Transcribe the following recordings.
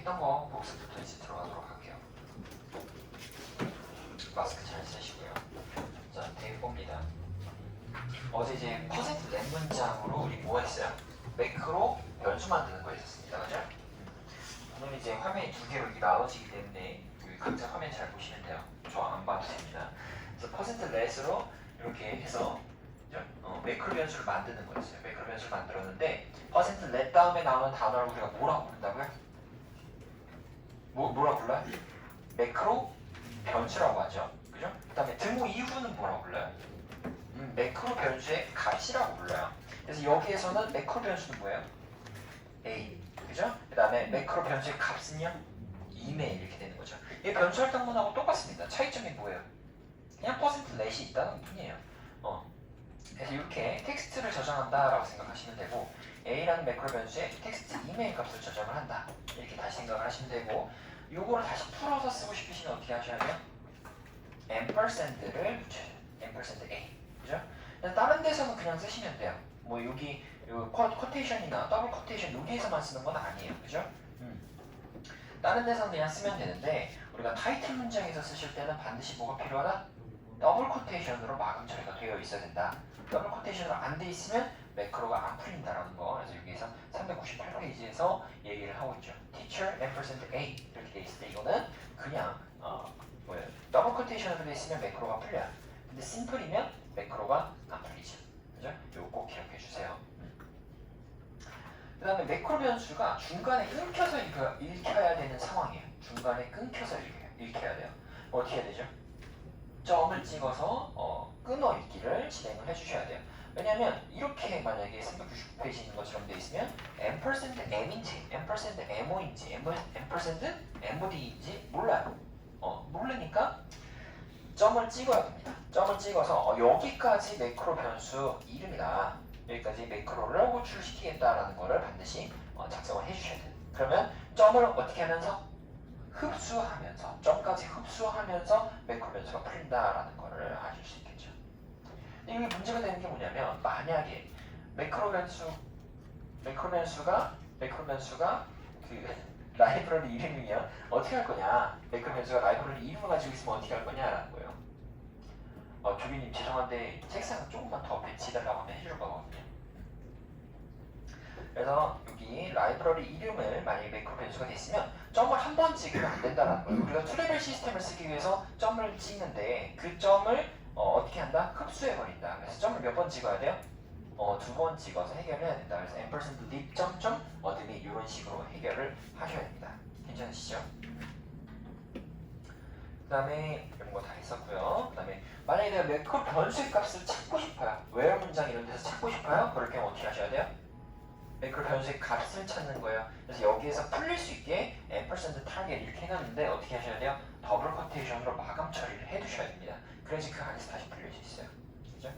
했던 거 복습부터 이제 들어가도록 할게요. 마스크 잘 쓰시고요. 자, 대입 봅니다. 어제 이제 퍼센트 낸 문장으로 우리 뭐 했어요? 매크로 변수 만드는 거 했었습니다. 그죠? 오늘 이제 화면이 두 개로 이렇게 나눠지기 때문에 여기 각자 화면 잘 보시면 돼요. 저 안 봐도 됩니다. 그래서 퍼센트 렛으로 이렇게 해서? 어, 매크로 변수를 만드는 거였어요. 매크로 변수를 만들었는데 퍼센트 렛 다음에 나오는 단어를 우리가 뭐라고 부른다고요? 뭐, 뭐라고 불러요? 매크로 변수라고 하죠. 그죠? 그 다음에 등호 이후는 뭐라고 불러요? 음, 매크로 변수의 값이라고 불러요. 그래서 여기에서는 매크로 변수는 뭐예요? A. 그죠? 그 다음에 매크로 변수의 값은요? 2매 이렇게 되는 거죠. 이 변수 할당문하고 똑같습니다. 차이점이 뭐예요? 그냥 퍼센트 렛이 있다는 뿐이에요. 어. 그래서 이렇게 텍스트를 저장한다라고 생각하시면 되고 A라는 매크로 변수에 텍스트 이메일 값을 저장을 한다. 이렇게 다시 생각을 하시면 되고 요거를 다시 풀어서 쓰고 싶으시면 어떻게 하셔야 돼요? ampersand를 붙여야 돼요. ampersand A. 그죠? 그래서 다른 데서는 그냥 쓰시면 돼요. 뭐 여기 쿼테이션이나 더블 쿼테이션 여기에서만 쓰는 건 아니에요. 그죠? 음. 다른 데서는 그냥 쓰면 되는데 우리가 타이틀 문장에서 쓰실 때는 반드시 뭐가 필요하다? 더블 쿼테이션으로 마감 처리가 되어 있어야 된다. 더블 쿼테이션으로 안 돼 있으면 매크로가 안 풀린다라는 거. 그래서 여기에서 398페이지에서 얘기를 하고 있죠. Teacher ampersand A 이렇게 돼 있을 때 이거는 그냥 어 뭐예요? 더블 쿼테이션으로 돼 있으면 매크로가 풀려요. 근데 심플이면 매크로가 안 풀리죠. 그죠? 이거 꼭 기억해 주세요. 그 다음에 매크로 변수가 중간에 끊겨서 읽혀, 읽혀야 되는 상황이에요. 중간에 끊겨서 읽혀야 돼요. 어떻게 해야 되죠? 점을 찍어서 어, 끊어 읽기를 진행을 해주셔야 돼요. 왜냐하면 이렇게 만약에 399페이지 있는 것처럼 돼 있으면 ampersand m인지 ampersand mo인지 ampersand mod인지 몰라요. 어, 모르니까 점을 찍어야 됩니다. 점을 찍어서 어, 여기까지 매크로 변수 이름이다. 여기까지 매크로를 호출시키겠다라는 거를 반드시 어, 작성을 해주셔야 돼요. 그러면 점을 어떻게 하면서 흡수하면서 점까지 흡수하면서 매크로 변수가 풀린다라는 거를 아실 수 있겠죠. 이게 문제가 되는 게 뭐냐면 만약에 매크로 변수 매크로 변수가 매크로 변수가 그 라이브러리 이름이면 어떻게 할 거냐? 매크로 변수가 라이브러리 이름을 가지고 있으면 어떻게 할 거냐라는 거예요. 어, 조비님 죄송한데 책상을 조금만 더 배치해달라고 하면 해줄 거거든요. 그래서 여기 라이브러리 이름을 만약에 매크로 변수가 됐으면 점을 한 번 찍으면 안 된다는 거예요. 우리가 투레벨 시스템을 쓰기 위해서 점을 찍는데 그 점을 어, 떻게 한다? 흡수해 버린다. 그래서 점을 몇 번 찍어야 돼요? 어, 두 번 찍어서 해결을 해야 된다. 그래서 ampersand 딥 점점 어둠이 이런 식으로 해결을 하셔야 됩니다. 괜찮으시죠? 그 다음에 이런 거 다 했었고요. 그 다음에 만약에 내가 매크로 변수의 값을 찾고 싶어요. where 문장 이런 데서 찾고 싶어요. 그럴 경우 어떻게 하셔야 돼요? 매크로 변수의 값을 찾는 거예요. 그래서 여기에서 풀릴 수 있게 ampersand target 이렇게 해놨는데 어떻게 하셔야 돼요? 더블 쿼테이션으로 마감 처리를 해두셔야 됩니다. 그래야지 그 안에서 다시 풀릴 수 있어요. 그죠?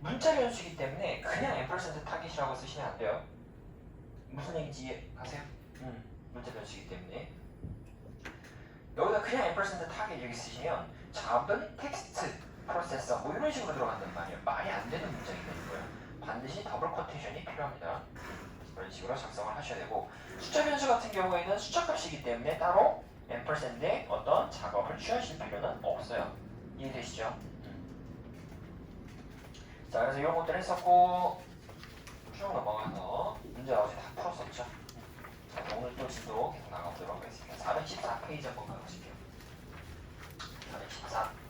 문자 변수이기 때문에 그냥 ampersand target이라고 쓰시면 안 돼요. 무슨 얘기인지 이해가세요? 음, 문자 변수이기 때문에 여기다 그냥 ampersand target 이렇게 쓰시면 잡은 텍스트 프로세서 뭐 이런 식으로 들어간단 말이에요. 말이 안 되는 문장이 되는 거예요. 반드시 더블 쿼테이션이 필요합니다. 그런 식으로 작성을 하셔야 되고 숫자 변수 같은 경우에는 숫자 값이기 때문에 따로 앰퍼센드의 어떤 작업을 취하실 필요는 없어요. 이해되시죠? 음. 자 그래서 이런 것들 했었고 쭉 넘어가서 문제 어제 다 풀었었죠? 자 오늘 또 진도 계속 나가보도록 하겠습니다. 414페이지 한번 가보실게요. 414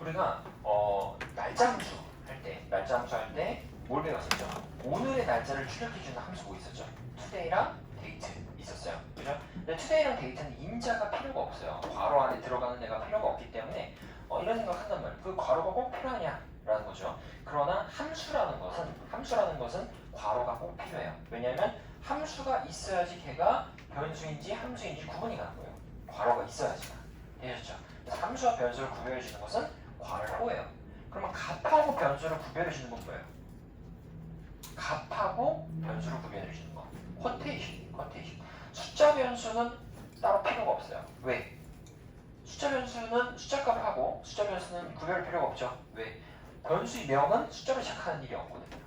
우리가 어, 날짜 함수 할 때, 날짜 함수 할 때 뭘 배웠었죠? 오늘의 날짜를 출력해주는 함수가 있었죠. today랑 date 있었어요. 그죠? 근데 today랑 date는 인자가 필요가 없어요. 괄호 안에 들어가는 애가 필요가 없기 때문에 어, 이런 생각 한단 말이에요. 그 괄호가 꼭 필요하냐 라는 거죠. 그러나 함수라는 것은 함수라는 것은 괄호가 꼭 필요해요. 왜냐하면 함수가 있어야지 걔가 변수인지 함수인지 구분이 가는 거예요. 괄호가 있어야지만. 되셨죠? 그래서 함수와 변수를 구별해 주는 것은 괄호예요. 그러면 값하고 변수를 구별해 주는 건 뭐예요? 값하고 변수를 구별해 주는 거. 쿼테이션, 쿼테이션. 숫자 변수는 따로 필요가 없어요. 왜? 숫자 변수는 숫자 값하고 숫자 변수는 구별 필요가 없죠. 왜? 변수의 명은 숫자로 시작하는 일이 없거든요.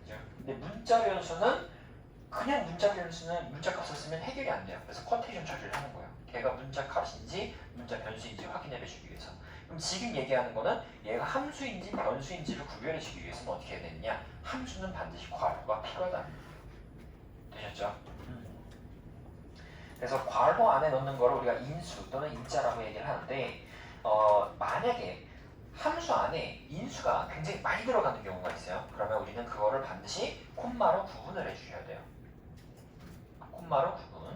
그죠? 근데 문자 변수는 그냥 문자 변수는 문자 값을 쓰면 해결이 안 돼요. 그래서 쿼테이션 처리를 하는 거예요. 걔가 문자 값인지 문자 변수인지 확인해 주기 위해서. 그럼 지금 얘기하는 거는 얘가 함수인지 변수인지를 구별해 주기 위해서는 어떻게 해야 되느냐? 함수는 반드시 괄호가 필요하다. 되셨죠? 음. 그래서 괄호 안에 넣는 거를 우리가 인수 또는 인자라고 얘기를 하는데 어, 만약에 함수 안에 인수가 굉장히 많이 들어가는 경우가 있어요. 그러면 우리는 그거를 반드시 콤마로 구분을 해주셔야 돼요. 콤마로 구분.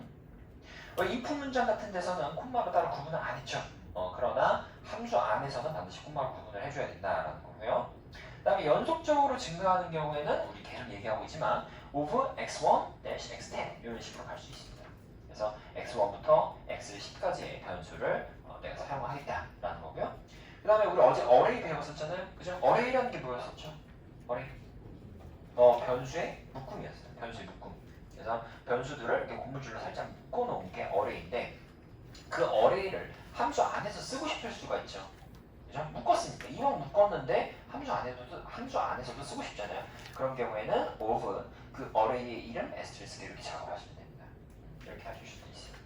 어, if 문장 같은 데서는 콤마로 따로 구분을 안 했죠. 어, 그러나 함수 안에서는 반드시 콤마로 구분을 해줘야 된다라는 거고요. 그 다음에 연속적으로 증가하는 경우에는 우리 계속 얘기하고 있지만 of x1 x10 이런 식으로 갈 수 있습니다. 그래서 x1부터 x10까지의 변수를 어, 내가 사용하겠다라는 거고요. 그 다음에 우리 어제 어레이 배웠었잖아요. 그죠? 어레이라는 게 뭐였었죠? 어레이. 어, 변수의 묶음이었어요. 변수의 묶음. 그래서 변수들을 이렇게 고무줄로 살짝 묶어놓은 게 어레이인데 그 어레이를 함수 안에서 쓰고 싶을 수가 있죠. 그죠? 묶었으니까 이왕 묶었는데 함수 안에서도 함수 안에서도 쓰고 싶잖아요. 그런 경우에는 of 그 어레이의 이름 에스트리스크 이렇게 작업하시면 됩니다. 이렇게 하실 수도 있어요.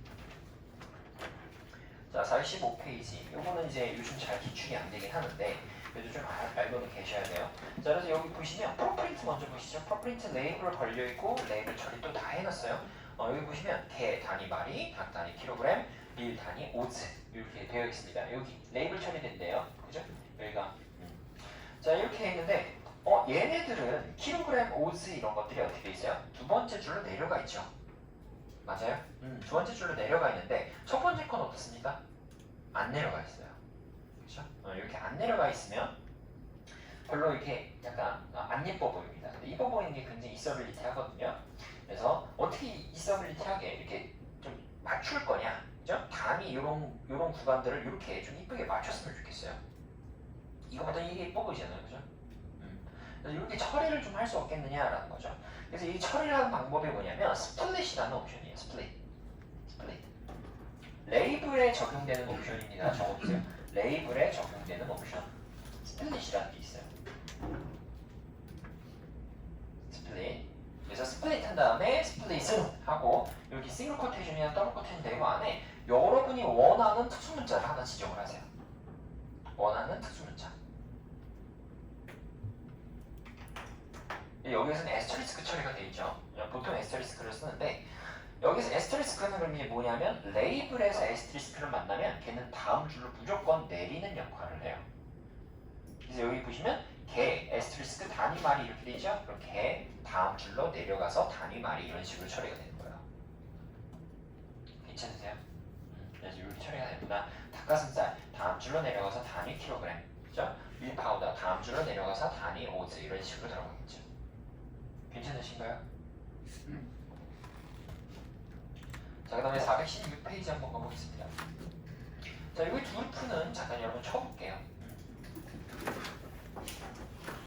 자, 45페이지. 요거는 이제 요즘 잘 기출이 안 되긴 하는데 그래도 좀 알, 알고는 계셔야 돼요. 자, 그래서 여기 보시면 프로프린트 먼저 보시죠. 프로프린트 레이블 걸려 있고 레이블 처리 또 다 해놨어요. 어, 여기 보시면 개 단위 마리, 닭 단위 킬로그램, 밀 단위 오즈 이렇게 되어 있습니다. 여기 레이블 처리된대요. 그죠? 여기가 음. 자 이렇게 있는데 어 얘네들은 킬로그램 오즈 이런 것들이 어떻게 돼 있어요? 두 번째 줄로 내려가 있죠. 맞아요? 음, 두 번째 줄로 내려가 있는데 첫 번째 건 어떻습니까? 안 내려가 있어요. 그렇죠? 어, 이렇게 안 내려가 있으면 별로 이렇게 약간 어, 안 예뻐 보입니다. 근데 이뻐 보이는 게 굉장히 이서빌리티 하거든요. 그래서 어떻게 이서빌리티 하게 이렇게 좀 맞출 거냐, 그죠? 단위 이런 이런 구간들을 이렇게 좀 이쁘게 맞췄으면 좋겠어요. 이거 보다 이게 예뻐 보이잖아요, 그죠? 음. 그래서 이렇게 처리를 좀 할 수 없겠느냐라는 거죠. 그래서 이 처리를 하는 방법이 뭐냐면 스플릿이라는 옵션이에요. 스플릿. 스플릿. 레이블에 적용되는 옵션입니다. 적어보세요. 레이블에 적용되는 옵션. 스플릿이라는 게 있어요. 스플릿. 그래서 스플릿 한 다음에 스플릿은 하고 여기 싱글 코테이션이나 더블 코테이션 네모 안에 여러분이 원하는 특수 문자를 하나 지정을 하세요. 원하는 특수 문자. 여기서는 에스터리스크 처리가 되어 있죠. 보통 에스터리스크를 쓰는데 여기서 에스터리스크는 그럼 뭐냐면 레이블에서 에스터리스크를 만나면 걔는 다음 줄로 무조건 내리는 역할을 해요. 그래서 여기 보시면 개 에스터리스크 단위 말이 이렇게 되죠. 그럼 개 다음 줄로 내려가서 단위 말이 이런 식으로 처리가 되는 거예요. 괜찮으세요? 음, 그래서 이렇게 처리가 됩니다. 닭가슴살 다음 줄로 내려가서 단위 킬로그램, 그죠? 밀 파우더 다음 줄로 내려가서 단위 오즈 이런 식으로 들어가겠죠. 괜찮으신가요? 자, 그 다음에 416페이지 한번 가보겠습니다. 자, 여기 두 푸는 잠깐 여러분 쳐볼게요.